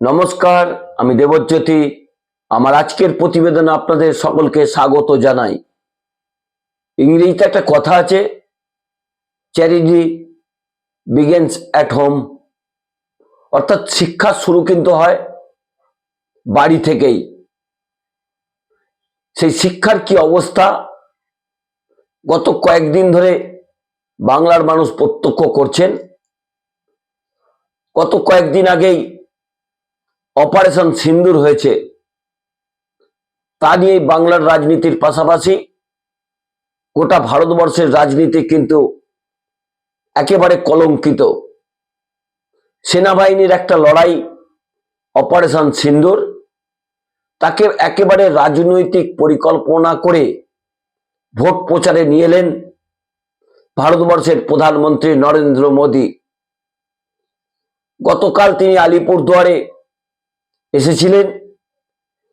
নমস্কার, আমি দেবজ্যোতি। আমার আজকের প্রতিবেদন আপনাদের সকলকে স্বাগত জানাই। ইংরেজিতে একটা কথা আছে চ্যারিটি বিগেন্স অ্যাট হোম অর্থাৎ শিক্ষা শুরু কিন্তু হয় বাড়ি থেকেই। সেই শিক্ষার কি অবস্থা? গত কয়েকদিন ধরে বাংলার মানুষ প্রত্যক্ষ করছেন। গত কয়েকদিন আগেই অপারেশন সিন্দুর হয়েছে। তা নিয়ে বাংলার রাজনীতির পাশাপাশি গোটা ভারতবর্ষের রাজনীতি কিন্তু একেবারে কলঙ্কিত। সেনাবাহিনীর একটা লড়াই, অপারেশন সিন্দুর, তাকে একেবারে রাজনৈতিক পরিকল্পনা করে ভোট প্রচারে নিয়ে এলেন ভারতবর্ষের প্রধানমন্ত্রী নরেন্দ্র মোদী। গতকাল তিনি আলিপুরদুয়ারে এসেছিলেন।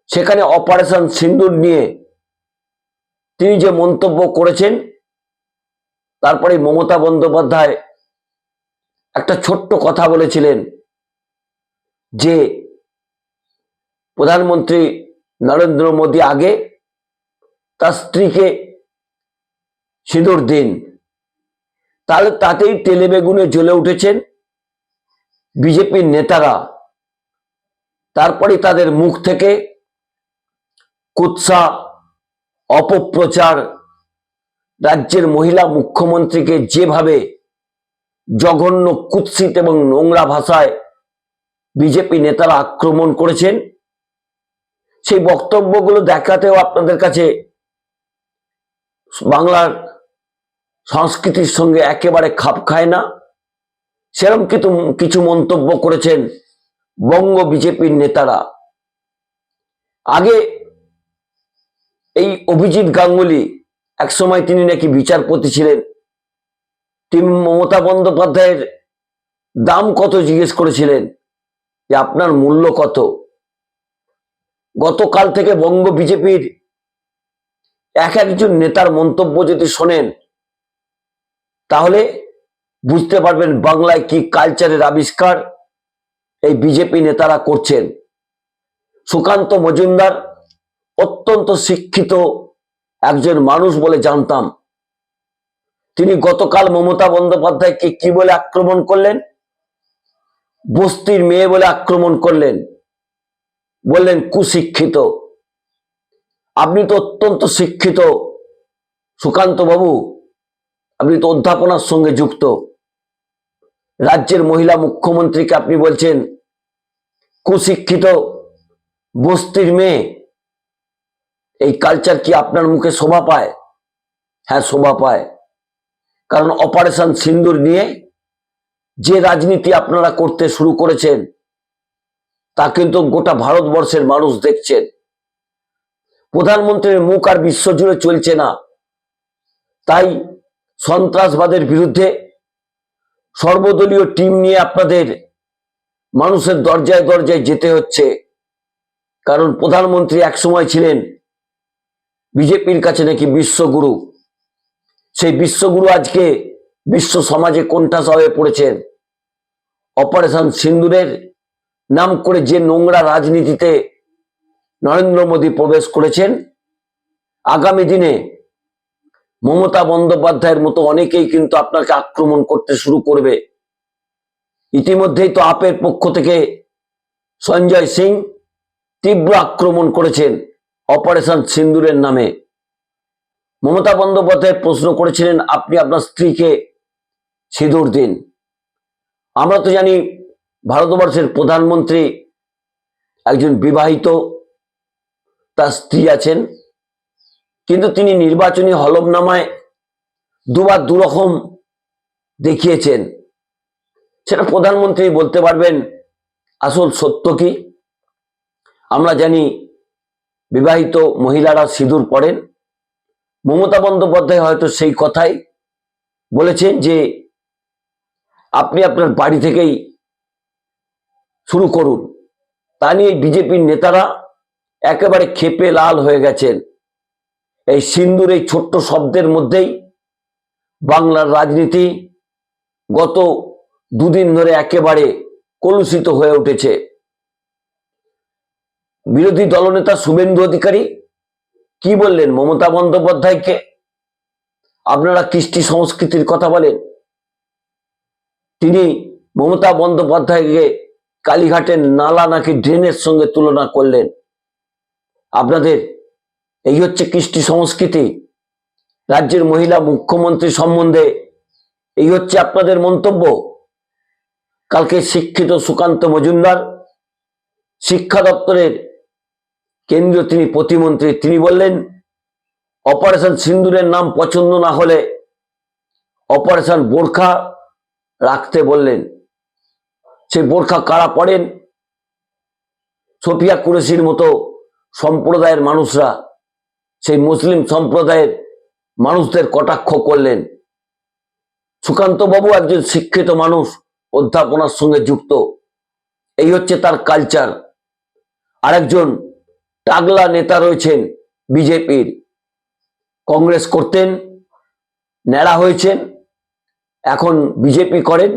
সেখানে অপারেশন সিন্দুর নিয়ে তিনি যে মন্তব্য করেছেন তারপরে মমতা বন্দ্যোপাধ্যায় একটা ছোট্ট কথা বলেছিলেন যে, প্রধানমন্ত্রী নরেন্দ্র মোদী আগে তার স্ত্রীকে সিঁদুর দিন। তাহলে তাতেই তেলেবেগুনে জ্বলে উঠেছেন বিজেপির নেতারা। তারপরে তাদের মুখ থেকে কুৎসা, অপপ্রচার, রাজ্যের মহিলা মুখ্যমন্ত্রীকে যেভাবে জঘন্য কুৎসিত এবং নোংরা ভাষায় বিজেপি নেতারা আক্রমণ করেছেন, সেই বক্তব্যগুলো দেখাতেও আপনাদের কাছে বাংলার সংস্কৃতির সঙ্গে একেবারে খাপ খায় না। সেরকম কিছু কিছু মন্তব্য করেছেন বঙ্গ বিজেপির নেতারা। আগে এই অভিজিৎ গাঙ্গুলি একসময় তিনি নাকি বিচারপতি ছিলেন। তিনি মমতা বন্দ্যোপাধ্যায়ের দাম কত জিজ্ঞেস করেছিলেন যে আপনার মূল্য কত? গতকাল থেকে বঙ্গ বিজেপির এক একজন নেতার মন্তব্য যদি শোনেন, তাহলে বুঝতে পারবেন বাংলায় কি কালচারের আবিষ্কার। এই বিজেপি নেতারা করছেন। সুকান্ত মজুমদার অত্যন্ত শিক্ষিত একজন মানুষ বলে জানতাম। তিনি গতকাল মমতা বন্দ্যোপাধ্যায়কে কি বলে আক্রমণ করলেন? বস্তির মেয়ে বলে আক্রমণ করলেন। বললেন, কুশিক্ষিত। আপনি তো অত্যন্ত শিক্ষিত। সুকান্ত বাবু আপনি তো অধ্যাপনার সঙ্গে যুক্ত। রাজ্যের মহিলা মুখ্যমন্ত্রীকে আপনি বলছেন, কুশিক্ষিত বস্তির মেয়ে, এই কালচার কি আপনার মুখে শোভা পায়? হ্যাঁ শোভা পায়। কারণ অপারেশন সিন্দুর নিয়ে যে রাজনীতি আপনারা করতে শুরু করেছেন, তা কিন্তু গোটা ভারতবর্ষের মানুষ দেখছেন। প্রধানমন্ত্রীর মুখ আর বিশ্বজুড়ে চলছে না। তাই সন্ত্রাসবাদের বিরুদ্ধে সর্বদলীয় টিম নিয়ে আপনাদের মানুষের দরজায় দরজায় যেতে হচ্ছে। কারণ প্রধানমন্ত্রী একসময় ছিলেন বিজেপির কাছে নাকি বিশ্বগুরু। সেই বিশ্বগুরু আজকে বিশ্ব সমাজে কোণঠাসা হয়ে পড়েছেন। অপারেশন সিন্দুরের নাম করে যে নোংরা রাজনীতিতে নরেন্দ্র মোদী প্রবেশ করেছেন, আগামী দিনে মমতা বন্দ্যোপাধ্যায়ের মতো অনেকেই কিন্তু আপনাকে আক্রমণ করতে শুরু করবে। ইতিমধ্যেই তো আপের পক্ষ থেকে সঞ্জয় সিং তীব্র আক্রমণ করেছেন অপারেশন সিন্দুরের নামে। মমতা বন্দ্যোপাধ্যায় প্রশ্ন করেছিলেন, আপনি আপনার স্ত্রীকে সিঁদুর দিন। আমরা তো জানি ভারতবর্ষের প্রধানমন্ত্রী একজন বিবাহিত, তার স্ত্রী আছেন। কিন্তু তিনি নির্বাচনী হলফনামায় দুবার দুরকম দেখিয়েছেন। সেটা প্রধানমন্ত্রী বলতে পারবেন, আসল সত্য কি? আমরা জানি বিবাহিত মহিলারা সিঁদুর পড়েন মমতা বন্দ্যোপাধ্যায় হয়তো সেই কথাই বলেছেন যে, আপনি আপনার বাড়ি থেকেই শুরু করুন। তা নিয়ে বিজেপির নেতারা একেবারে ক্ষেপে লাল হয়ে গেছেন। এই সিন্দুর এই ছোট্ট শব্দের মধ্যেই বাংলার রাজনীতি গত দুদিন ধরে একেবারে কলুষিত হয়ে উঠেছে। বিরোধী দলনেতা শুভেন্দু অধিকারী কি বললেন? মমতা বন্দ্যোপাধ্যায়কে আপনারা কৃষ্টি সংস্কৃতির কথা বলেন। তিনি মমতা বন্দ্যোপাধ্যায়কে কালীঘাটের নালা নাকি ড্রেনের সঙ্গে তুলনা করলেন? আপনাদের এই হচ্ছে কৃষ্টি সংস্কৃতি। রাজ্যের মহিলা মুখ্যমন্ত্রী সম্বন্ধে এই হচ্ছে আপনাদের মন্তব্য। কালকে শিক্ষিত সুকান্ত মজুমদার, শিক্ষা দপ্তরের কেন্দ্রীয় তিনি প্রতিমন্ত্রী, তিনি বললেন, অপারেশন সিন্দুরের নাম পছন্দ না হলে অপারেশন বোরখা রাখতে বললেন। সেই বোরখা কারা পড়েন সোফিয়া কুরেশির মতো সম্প্রদায়ের মানুষরা সেই মুসলিম সম্প্রদায়ের মানুষদের কটাক্ষ করলেন। সুকান্ত বাবু একজন শিক্ষিত মানুষ, অধ্যাপনার সঙ্গে যুক্ত। এই হচ্ছে তার কালচার আরেকজন টাগলা নেতা রয়েছেন বিজেপির। কংগ্রেস করতেন, ন্যাড়া হয়েছেন, এখন বিজেপি করেন।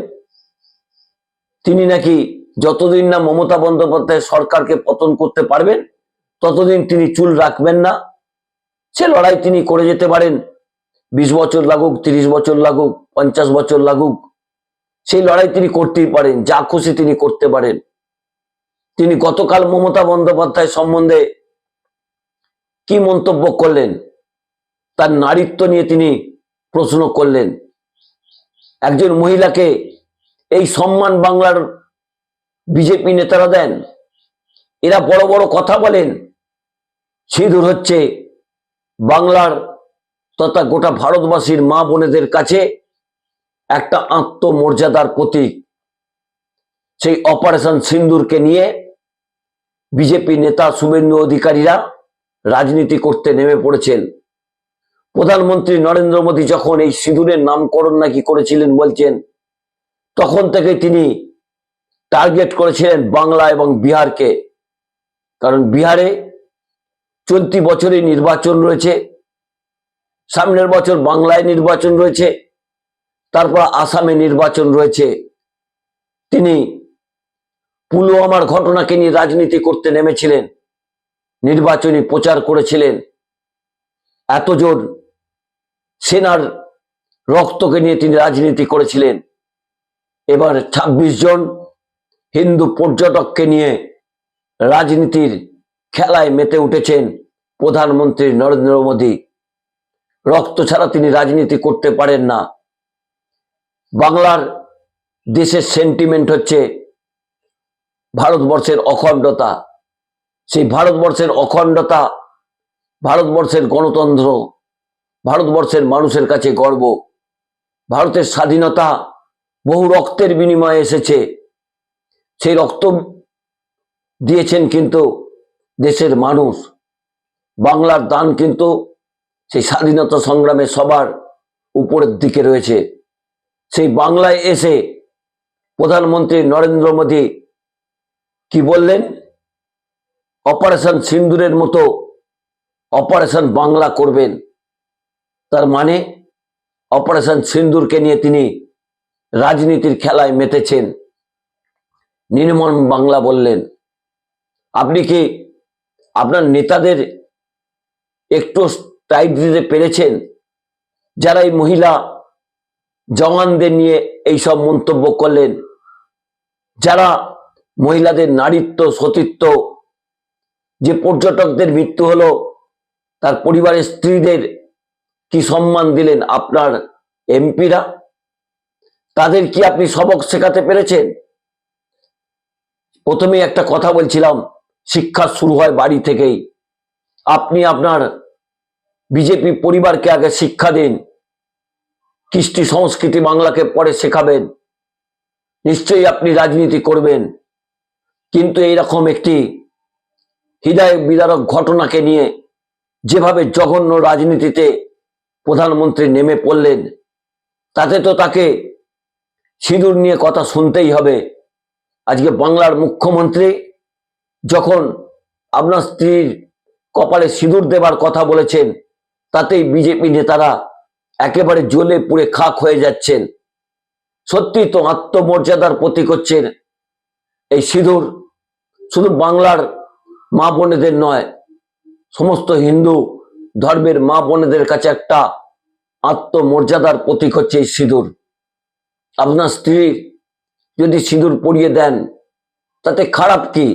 তিনি নাকি যতদিন না মমতা বন্দ্যোপাধ্যায় সরকারকে পতন করতে পারবেন, ততদিন তিনি চুল রাখবেন না। সে লড়াই তিনি করে যেতে পারেন। বিশ বছর লাগুক, তিরিশ বছর লাগুক, পঞ্চাশ বছর লাগুক, সেই লড়াই তিনি করতেই পারেন, যা খুশি তিনি করতে পারেন। তিনি গতকাল মমতা বন্দ্যোপাধ্যায় সম্বন্ধে কি মন্তব্য করলেন? তার নারীত্ব নিয়ে তিনি প্রশ্ন করলেন। একজন মহিলাকে এই সম্মান বাংলার বিজেপি নেতারা দেন? এরা বড় বড় কথা বলেন। সিঁদুর হচ্ছে বাংলার তথা গোটা ভারতবাসীর মা বোনেদের কাছে একটা আত্মমর্যাদার প্রতীক। সেই অপারেশন সিন্দুরকে নিয়ে বিজেপি নেতা শুভেন্দু অধিকারীরা রাজনীতি করতে নেমে পড়েছেন। প্রধানমন্ত্রী নরেন্দ্র মোদী যখন এই সিঁদুরের নামকরণ নাকি করেছিলেন বলছেন, তখন থেকে তিনি টার্গেট করেছিলেন বাংলা এবং বিহারকে। কারণ বিহারে চলতি বছরে নির্বাচন রয়েছে। সামনের বছর বাংলায় নির্বাচন রয়েছে। তারপর আসামে নির্বাচন রয়েছে। তিনি পুলওয়ামার ঘটনাকে নিয়ে রাজনীতি করতে নেমেছিলেন। নির্বাচনী প্রচার করেছিলেন। এতজন সেনার রক্তকে নিয়ে তিনি রাজনীতি করেছিলেন। এবার ২৬ জন হিন্দু পর্যটককে নিয়ে রাজনীতির খেলায় মেতে উঠেছেন প্রধানমন্ত্রী নরেন্দ্র মোদী। রক্ত ছাড়া তিনি রাজনীতি করতে পারেন না। বাংলার দেশের সেন্টিমেন্ট হচ্ছে ভারতবর্ষের অখণ্ডতা। সেই ভারতবর্ষের অখণ্ডতা ভারতবর্ষের গণতন্ত্র, ভারতবর্ষের মানুষের কাছে গর্ব। ভারতের স্বাধীনতা বহু রক্তের বিনিময়ে এসেছে। সেই রক্ত দিয়েছেন কিন্তু দেশের মানুষ, বাংলার দান কিন্তু সেই স্বাধীনতা সংগ্রামে সবার উপরের দিকে রয়েছে। সেই বাংলায় এসে প্রধানমন্ত্রী নরেন্দ্র মোদী কি বললেন? অপারেশন সিন্দুরের মতো অপারেশন বাংলা করবেন। তার মানে অপারেশন সিন্দুরকে নিয়ে তিনি রাজনীতির খেলায় মেতেছেন। নির্মম বাংলা বললেন, আপনি কি আপনার নেতাদের একটু টাইপ দিতে পেরেছেন? যারা এই মহিলা জওয়ানদের নিয়ে এই সব মন্তব্য করলেন, যারা মহিলাদের নারীত্ব, সতীত্ব, যে পর্যটকদের মৃত্যু হলো, তার পরিবারের স্ত্রীদের কি সম্মান দিলেন আপনার এমপিরা? তাদের কি আপনি সবক শেখাতে পেরেছেন? প্রথমে একটা কথা বলছিলাম শিক্ষা শুরু হয় বাড়ি থেকেই। আপনি আপনার বিজেপি পরিবারকে আগে শিক্ষা দিন। কৃষ্টি সংস্কৃতি বাংলাকে পরে শেখাবেন। নিশ্চয়ই আপনি রাজনীতি করবেন। কিন্তু এইরকম একটি হৃদয় বিদারক ঘটনাকে নিয়ে যেভাবে জঘন্য রাজনীতিতে প্রধানমন্ত্রী নেমে পড়লেন, তাতে তো তাকে সিঁদুর নিয়ে কথা শুনতেই হবে। আজকে বাংলার মুখ্যমন্ত্রী যখন আপনার স্ত্রীর কপালে সিঁদুর দেবার কথা বলেছেন, তাতেই বিজেপি নেতারা একেবারে জ্বলে পুড়ে খাক হয়ে যাচ্ছেন। সত্যি তো আত্মমর্যাদার প্রতীক হচ্ছেন এই সিঁদুর। শুধু বাংলার মা বোনেদের নয়, সমস্ত হিন্দু ধর্মের মা বোনেদের কাছে একটা আত্মমর্যাদার প্রতীক হচ্ছে এই সিঁদুর। আপনার স্ত্রী যদি সিঁদুর পরিয়ে দেন, তাতে খারাপ কি?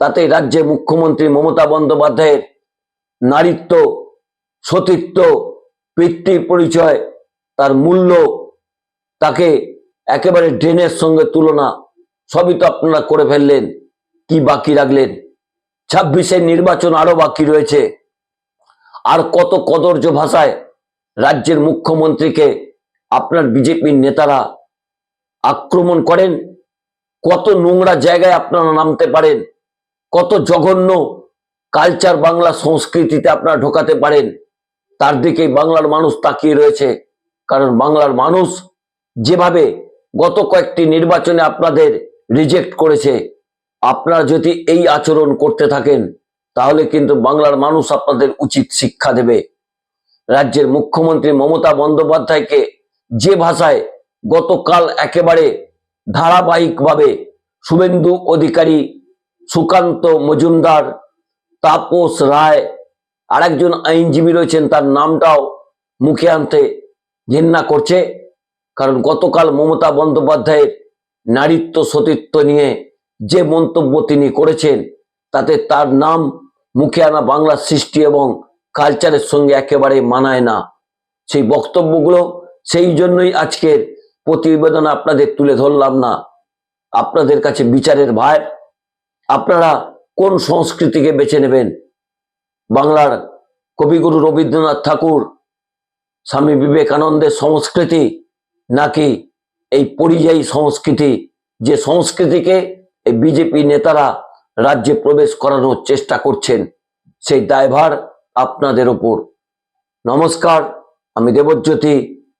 তাতে রাজ্যে মুখ্যমন্ত্রী মমতা বন্দ্যোপাধ্যায়ের নারীত্ব, সতীত্ব, পিতৃ পরিচয়, তার মূল্য তাকে একেবারে ড্রেনের সঙ্গে তুলনা সবই তো আপনারা করে ফেললেন, কি বাকি রাখলেন? ছাব্বিশের নির্বাচন আরও বাকি রয়েছে। আর কত কদর্য ভাষায় রাজ্যের মুখ্যমন্ত্রীকে আপনার বিজেপির নেতারা আক্রমণ করেন? কত নোংরা জায়গায় আপনারা নামতে পারেন? কত জঘন্য কালচার বাংলা সংস্কৃতিতে আপনারা ঢোকাতে পারেন, তার দিকেই বাংলার মানুষ তাকিয়ে রয়েছে। কারণ বাংলার মানুষ যেভাবে গত কয়েকটি নির্বাচনে আপনাদের রিজেক্ট করেছে, আপনারা যদি এই আচরণ করতে থাকেন, তাহলে কিন্তু বাংলার মানুষ আপনাদের উচিত শিক্ষা দেবে। রাজ্যের মুখ্যমন্ত্রী মমতা বন্দ্যোপাধ্যায়কে যে ভাষায় গতকাল একেবারে ধারাবাহিকভাবে শুভেন্দু অধিকারী সুকান্ত মজুমদার, তাপস রায়, আরেকজন আইনজীবী রয়েছেন, তার নামটাও মুখে আনতে ঘেন্না করছে। কারণ গতকাল মমতা বন্দ্যোপাধ্যায়ের নারীত্ব সতীত্ব নিয়ে যে মন্তব্য তিনি করেছেন, তাতে তার নাম মুখে আনা বাংলার সৃষ্টি এবং কালচারের সঙ্গে একেবারে মানায় না। সেই বক্তব্যগুলো, সেই জন্যই আজকের প্রতিবেদন আপনাদের তুলে ধরলাম না। আপনাদের কাছে বিচারের ভার আপনারা কোন সংস্কৃতিকে বেছে নেবেন? বাংলার কবিগুরু রবীন্দ্রনাথ ঠাকুর, স্বামী বিবেকানন্দের সংস্কৃতি, নাকি এই পরিযায়ী সংস্কৃতি, যে সংস্কৃতিকে এই বিজেপি নেতারা রাজ্যে প্রবেশ করানোর চেষ্টা করছেন, সেই দায়ভার আপনাদের ওপর। নমস্কার, আমি দেবজ্যোতি।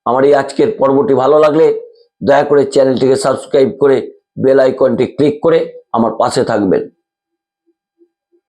আমার এই আজকের পর্বটি ভালো লাগলে দয়া করে চ্যানেলটিকে সাবস্ক্রাইব করে বেল আইকনটি ক্লিক করে আমার পাশে থাকবেন।